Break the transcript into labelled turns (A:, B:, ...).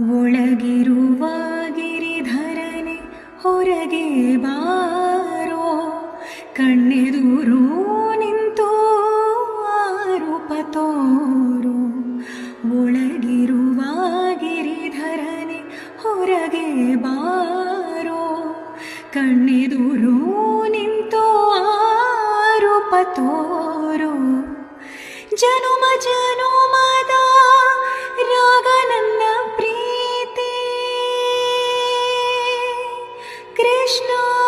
A: ಒಳಗಿರುವ ಗಿರಿಧರನೆ ಹೊರಗೆ ಬಾರೋ, ಕಣ್ಣೆದುರು ನಿಂತು ಆರೋಪ ತೋರು ಒಳಗಿರುವ ಗಿರಿಧರನೆ ಹೊರಗೆ ಬಾರೋ, ಕಣ್ಣೆದುರು ನಿಂತು ಆರೋಪ ತೋರು ಜನುಮ ಜನುಮದ कृष्ण